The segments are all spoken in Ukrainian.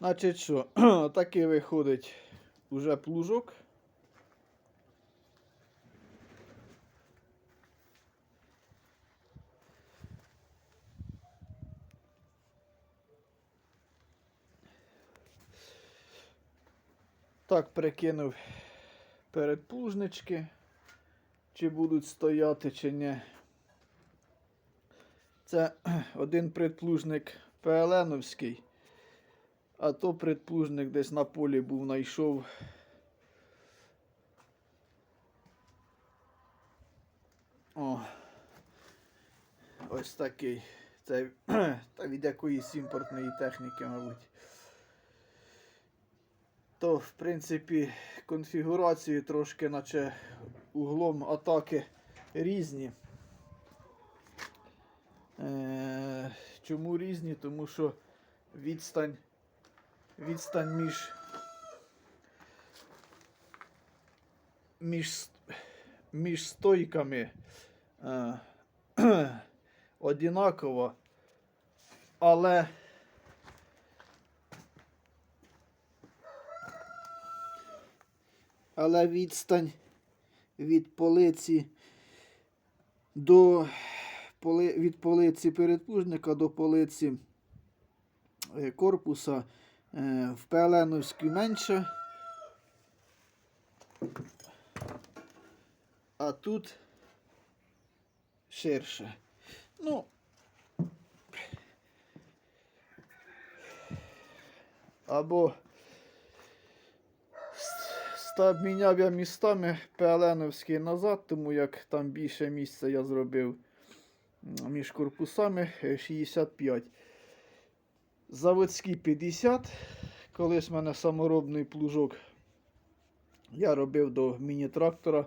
Значить що, такий виходить уже плужок. Так, прикинув передплужнички, чи будуть стояти, чи ні. Це один предплужник ПЛНовський, а то предплужник десь на полі був знайшов. О, ось такий. Це та від якоїсь імпортної техніки, мабуть. То, в принципі, конфігурації трошки, наче углом атаки різні. Е, чому різні? Тому що відстань, відстань між, між, між стойками е, одинакова, але але відстань від полиці до від полиці передплужника до полиці е, корпуса в ПЛНовській менше. А тут ширше. Ну, або Став міняв я містами ПЛНовський назад, тому як там більше місця я зробив між корпусами е, 65. Заводський 50. Колись в мене саморобний плужок я робив до міні-трактора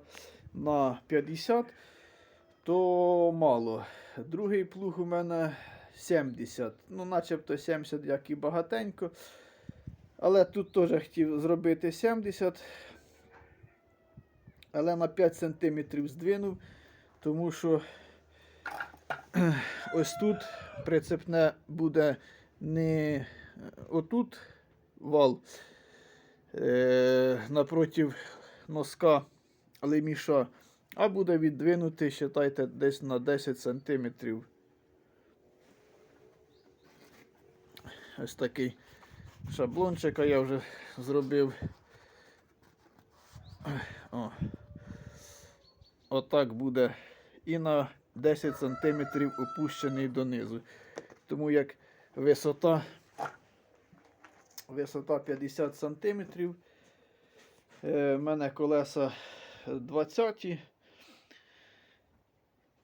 на 50, то мало. Другий плуг у мене 70. Ну, начебто 70, як і багатенько. Але тут теж хотів зробити 70. Але на 5 см здвинув, тому що ось тут прицепне буде не отут вал е, напротив носка леміша, а буде віддвинутий, вважайте, десь на 10 см. Ось такий шаблончик, а я вже зробив. О. Отак буде і на 10 см опущений донизу. Тому як висота, висота 50 см. У мене колеса 20,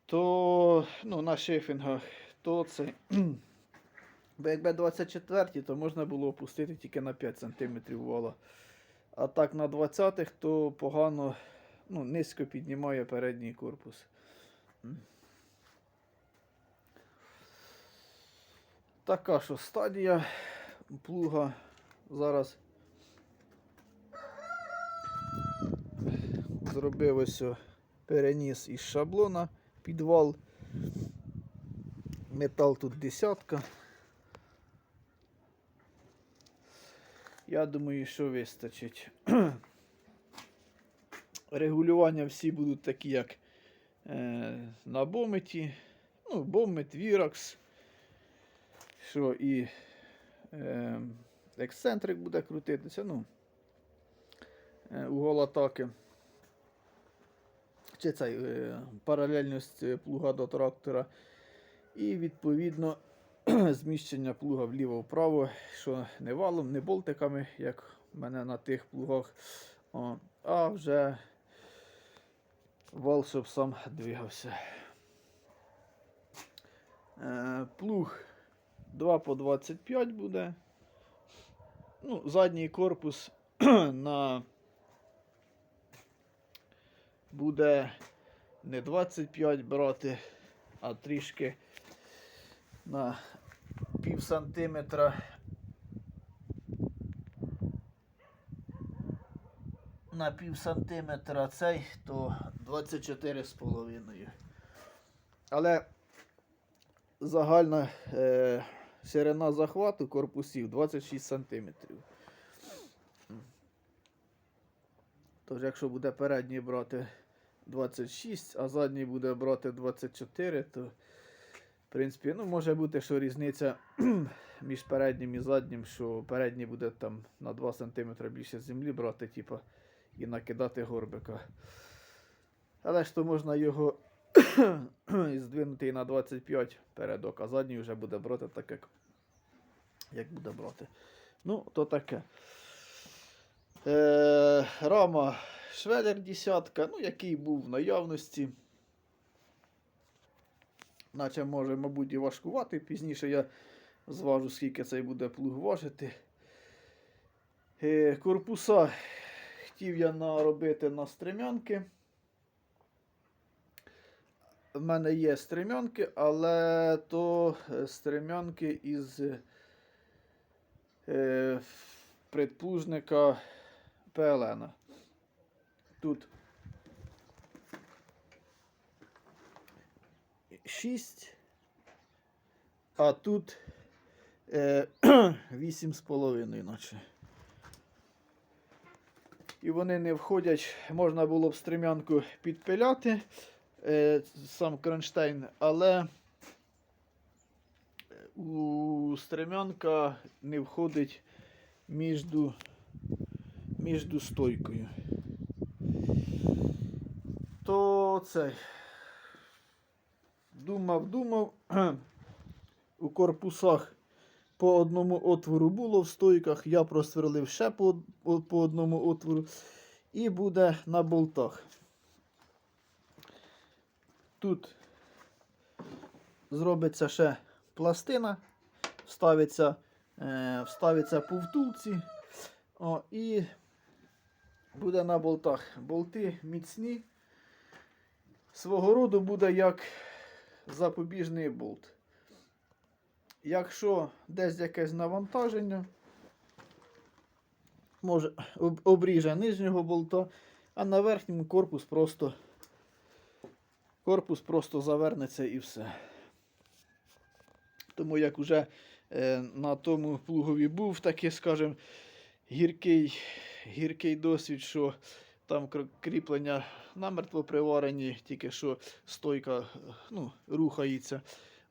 то ну, на шифінгах, то це. Бо якби 24, то можна було опустити тільки на 5 см вала. А так на 20-х, то погано, ну, низько піднімає передній корпус. Така що стадія плуга зараз зробив ось переніс із шаблона підвал. Метал тут десятка. Я думаю, що вистачить. Регулювання всі будуть такі, як е, на бометі. Ну, бомет, віракс. Що і е, ексцентрик буде крутитися. Ну, е, угол атаки. Чи цей е, паралельність плуга до трактора. І відповідно зміщення плуга вліво-вправо, що не валом, не болтиками, як в мене на тих плугах, о, а вже вал, щоб сам двигався. Е, плуг 2 по 25 буде. Ну, задній корпус на буде не 25 брати, а трішки на пів сантиметра. На пів сантиметра цей, то 24 з половиною. Але загальна е, ширина захвату корпусів 26 см. Тож, якщо буде передній брати 26, а задній буде брати 24, то в принципі, ну, може бути, що різниця між переднім і заднім, що передній буде там на 2 см більше землі брати, типа, і накидати горбика. Але ж то можна його і на 25 передок, а задній вже буде брати так, як, як буде брати. Ну, то таке. Е, рама Шведер десятка, ну, який був в наявності. Наче може, мабуть, і важкувати. Пізніше я зважу, скільки цей буде плуг важити. Е, корпуса хотів я наробити на стремянки. В мене є стремянки, але то е, стремянки із е, предплужника ПЛН. Тут 6, а тут е, 8,5 наче. І вони не входять, можна було б стремянку підпиляти, е, сам кронштейн, але у стремянка не входить між, між стойкою. То цей. Думав, думав. У корпусах по одному отвору було в стойках. Я просверлив ще по, по одному отвору. І буде на болтах. Тут зробиться ще пластина, вставиться, е, вставиться по втулці. О, і буде на болтах. Болти міцні. Свого роду буде як запобіжний болт. Якщо десь якесь навантаження, може об- обріже нижнього болта, а на верхньому корпус просто корпус просто завернеться і все. Тому як вже е, на тому плугові був такий, скажімо, гіркий, гіркий досвід, що там кріплення намертво приварені, тільки що стойка е, ну, рухається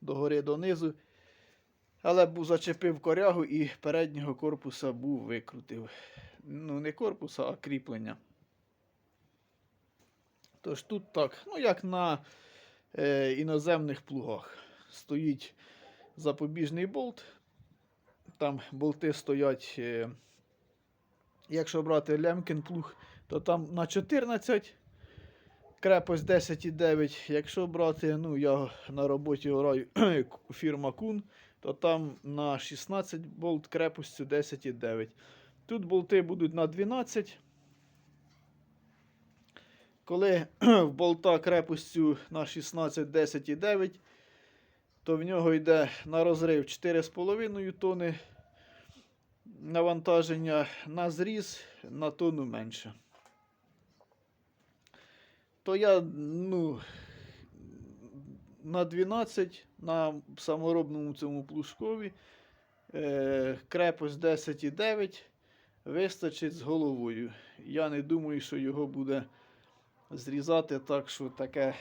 догори донизу. Але був зачепив корягу і переднього корпуса був викрутив. Ну, не корпуса, а кріплення. Тож тут так, ну як на е, іноземних плугах. Стоїть запобіжний болт. Там болти стоять, е, якщо брати Лемкін плуг, то там на 14, крепость 10,9. Якщо брати, ну я на роботі граю фірма Кун, то там на 16 болт крепостю 10,9. Тут болти будуть на 12. Коли в болта крепостю на 16 10,9, то в нього йде на розрив 4,5 тони навантаження, на зріз на тонну менше. То я, ну, на 12 на саморобному цьому плужкові е, крепость 10,9 вистачить з головою. Я не думаю, що його буде зрізати так, що таке.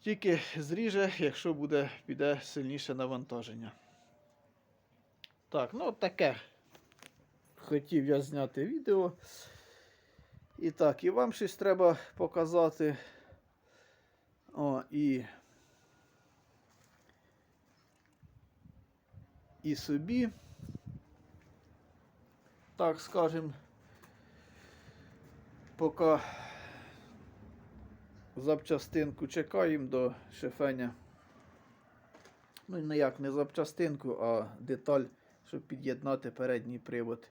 Тільки зріже, якщо буде, піде сильніше навантаження. Так, ну таке. Хотів я зняти відео. І так, і вам щось треба показати. О, і. І собі. Так скажем. Поки запчастинку чекаємо до шифеня. Ну, не як не запчастинку, а деталь, щоб під'єднати передній привод.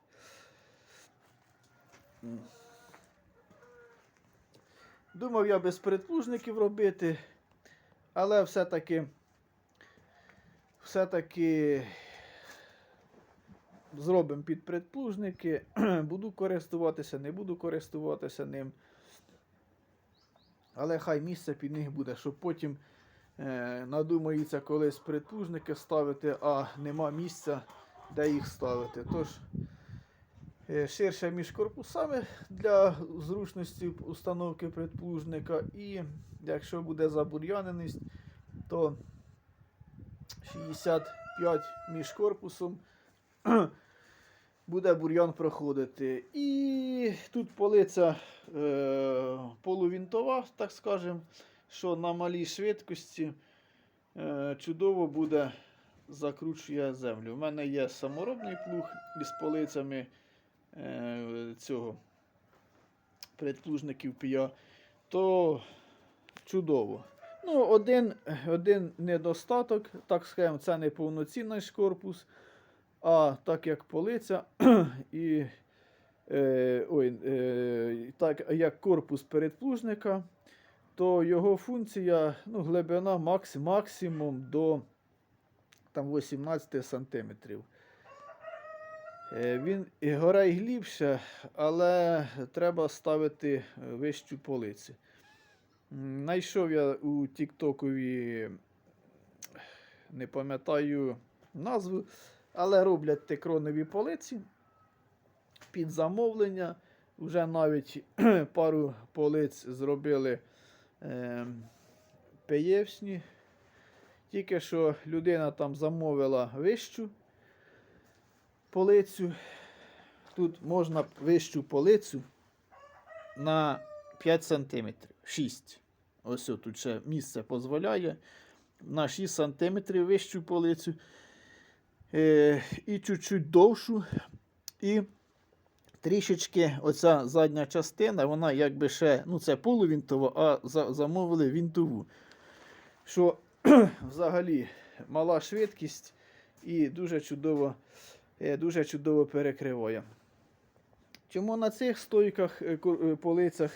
Думав я без передплужників робити, але все-таки все-таки зробимо під предплужники. буду користуватися, не буду користуватися ним. Але хай місце під них буде, щоб потім е, надумається колись притужники ставити, а нема місця, де їх ставити. Тож е, ширше між корпусами для зручності установки предплужника. І якщо буде забур'яненість, то 65 між корпусом буде бур'ян проходити. І тут полиця е, полувінтова, так скажемо, що на малій швидкості е, чудово буде закручує землю. У мене є саморобний плуг із полицями е, цього предплужників пія, то чудово. Ну, один, один недостаток, так скажемо, це не повноцінний ж корпус. А так як полиця і е, ой, е, так як корпус передплужника, то його функція, ну, глибина макс, максимум до там, 18 см. Е, він і гора й глибше, але треба ставити вищу полицю. Найшов я у Тіктокові, не пам'ятаю назву, але роблять текронові полиці під замовлення. Вже навіть пару полиць зробили е, пеєвсні. Тільки що людина там замовила вищу полицю. Тут можна вищу полицю на 5 см. 6. Ось тут ще місце дозволяє. На 6 см вищу полицю. Е, і чуть-чуть довшу. І трішечки оця задня частина, вона якби ще, ну це полувінтова, а за, замовили вінтову. Що взагалі мала швидкість і дуже чудово, е, дуже чудово перекриває. Чому на цих стойках е, полицях?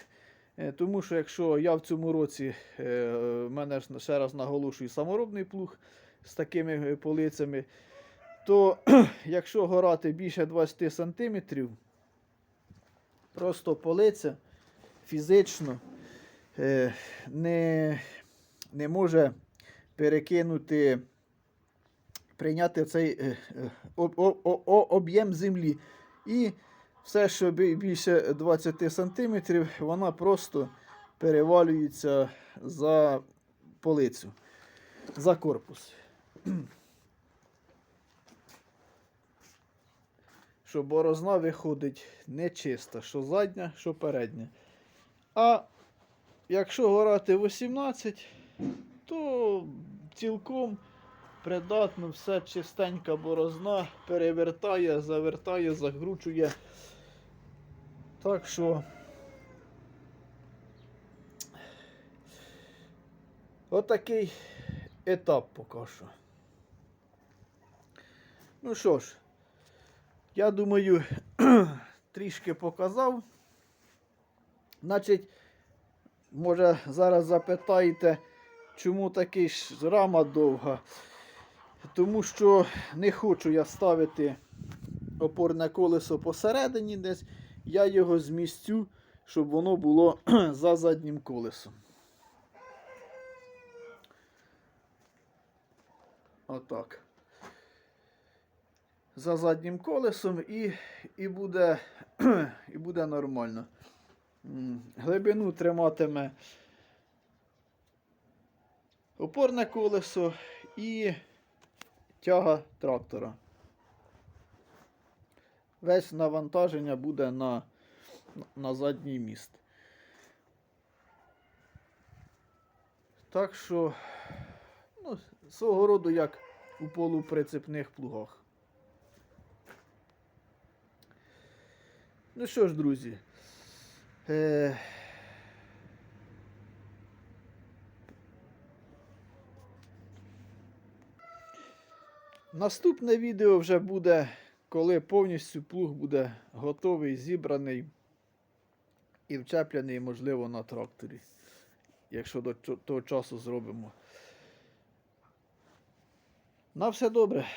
Тому що якщо я в цьому році, мене ще раз наголошую, саморобний плуг з такими полицями, то якщо горати більше 20 см, просто полиця фізично е, не, не може перекинути, прийняти цей е, е, об'єм землі. І все, що більше 20 см, вона просто перевалюється за полицю, за корпус. Що борозна виходить нечиста, що задня, що передня. А якщо горати 18, то цілком придатно все чистенька борозна перевертає, завертає, закручує. Так що. Отакий етап поки що. Ну що ж, я думаю, трішки показав. Значить, може, зараз запитаєте, чому такий ж рама довга? Тому що не хочу я ставити опорне колесо посередині десь. Я його змістю, щоб воно було за заднім колесом. Отак. За заднім колесом і, і, буде, і буде нормально. Глибину триматиме опорне колесо і тяга трактора. Весь навантаження буде на, на задній міст. Так що, ну, свого роду як у полуприцепних плугах. Ну що ж, друзі. Е... Наступне відео вже буде, коли повністю плуг буде готовий, зібраний і вчеплений, можливо, на тракторі. Якщо до того часу зробимо. На все добре.